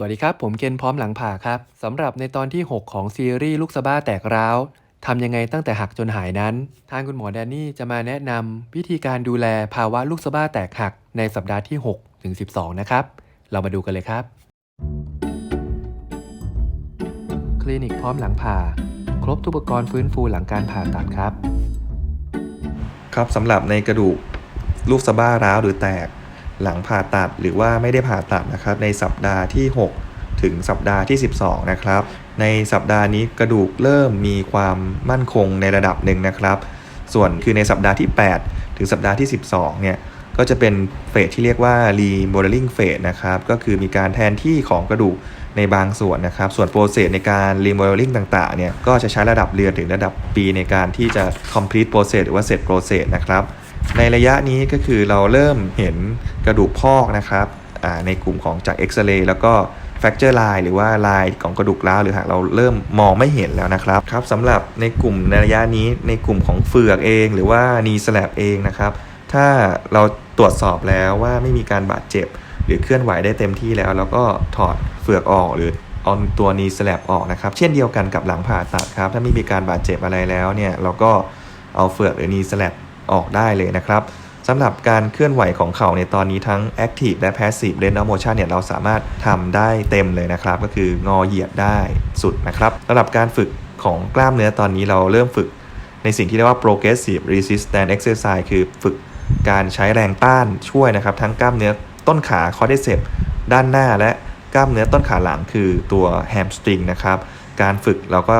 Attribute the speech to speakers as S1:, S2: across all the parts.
S1: สวัสดีครับ ผมเคนพร้อมหลังผ่าครับสำหรับในตอนที่ 6 ของซีรีส์ลูกสะบ้าแตกร้าวทำยังไงตั้งแต่หักจนหายนั้น ทางคุณหมอแดนนี่จะมาแนะนำวิธีการดูแลภาวะลูกสะบ้าแตกหักในสัปดาห์ที่6ถึง12 นะครับ เรามาดูกันเลยครับ คลินิกพร้อมหลังผ่า ครบทุกอุปกรณ์ฟื้นฟูหลังการผ่าตัดครับ
S2: ครับสำหรับในกระดูกลูกสะบ้าร้าวหรือแตก หลังผ่าตัดหรือว่าไม่ได้ผ่าตัดนะครับ ในสัปดาห์ที่ 6 ถึงสัปดาห์ที่ 12 นะครับ ในสัปดาห์นี้กระดูกเริ่มมีความมั่นคงในระดับหนึ่งนะครับ ส่วนคือในสัปดาห์ที่ 8 ถึงสัปดาห์ที่ 12 เนี่ยก็จะเป็นเฟสที่เรียกว่า remodeling phase นะครับ ก็คือมีการแทนที่ของกระดูกในบางส่วนนะครับ ส่วนโปรเซสในการ remodeling ต่างๆ เนี่ย ก็จะใช้ระดับเดือนถึงระดับปีในการที่จะ complete process หรือว่าเสร็จ process นะครับ ในระยะนี้ก็คือเราเริ่มเห็นกระดูกพอกนะครับในกลุ่มของจากเอ็กซเรย์แล้วก็ fracture line หรือว่าลายของกระดูกร้าวหรือหากเราเริ่มมองไม่เห็นแล้วนะครับครับสำหรับในกลุ่มในระยะนี้ในกลุ่มของเฟือกเองหรือว่านีสแลบเองนะครับ ถ้าเราตรวจสอบแล้วว่าไม่มีการบาดเจ็บ หรือเคลื่อนไหวได้เต็มที่แล้ว แล้วก็ถอดเฟือกออกหรือเอาตัวนีสแลบออกนะครับ เช่นเดียวกันกับหลังผ่าตัดครับ ถ้าไม่มีการบาดเจ็บอะไรแล้วเนี่ยเราก็เอาเฟือกหรือนีสแลบ ออกได้เลยนะครับสำหรับการเคลื่อนไหวของเข่าในตอนนี้ทั้ง Active และ Passive Range of Motion เนี่ยเราสามารถทำได้เต็มเลยนะครับ ก็คืองอเหยียดได้สุดนะครับสำหรับการฝึกของกล้ามเนื้อตอนนี้เราเริ่มฝึกในสิ่งที่เรียกว่า progressive resistance exercise คือฝึกการใช้แรงต้านช่วยนะครับ ทั้งกล้ามเนื้อต้นขา quadriceps ด้านหน้าและกล้ามเนื้อต้นขาหลังคือตัว hamstring นะครับ การฝึกเราก็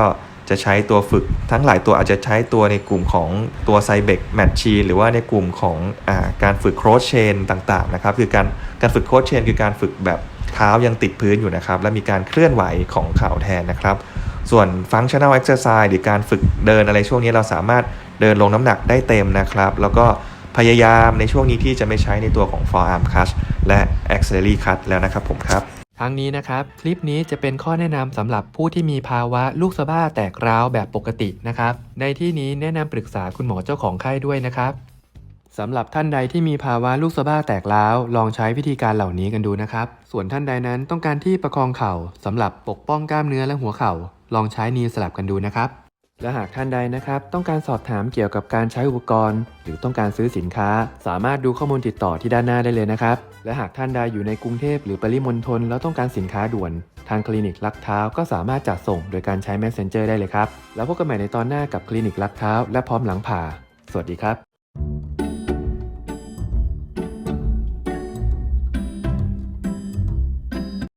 S2: จะใช้ตัวฝึก ทั้งหลายตัวอาจจะใช้ตัวในกลุ่มของตัวไซเบกแมทชีหรือว่าในกลุ่มของอการฝึกโครชเชนต่างๆนะครับคือการการฝึกโครชเชนคือการฝึกแบบเท้ายังติดพื้นอยู่นะครับ และมีการเคลื่อนไหวของเข่าแทนนะครับ ส่วน functional exercise หรือการฝึกเดินอะไรช่วงนี้เราสามารถเดินลงน้ำหนักได้เต็มนะครับ แล้วก็พยายามในช่วงนี้ที่จะไม่ใช้ในตัวของ forearm crunch และ axillary crunch แล้วนะครับผมครับ
S1: ทั้งนี้นะครับ คลิปนี้จะเป็นข้อแนะนำสำหรับผู้ที่มีภาวะลูกสะบ้าแตกร้าวแบบปกตินะครับ ในที่นี้แนะนำปรึกษาคุณหมอเจ้าของไข้ด้วยนะครับสำหรับท่านใดที่มีภาวะลูกสะบ้าแตกร้าวลองใช้วิธีการเหล่านี้กันดูนะครับ ส่วนท่านใดนั้นต้องการที่ประคองเข่าสำหรับปกป้องกล้ามเนื้อและหัวเข่า ลองใช้นีสลับกันดูนะครับ และหากท่านใดนะครับ ต้องการสอบถามเกี่ยวกับการใช้อุปกรณ์ หรือต้องการซื้อสินค้า สามารถดูข้อมูลติดต่อที่ด้านหน้าได้เลยนะครับ และหากท่านใดอยู่ในกรุงเทพหรือปริมณฑลแล้วต้องการสินค้าด่วน ทางคลินิกลักเท้าก็สามารถจัดส่งโดยการใช้ Messenger ได้เลยครับ แล้วพบกันใหม่ในตอนหน้ากับคลินิกลักเท้า และพร้อมหลังผ่า สวัสดีครับ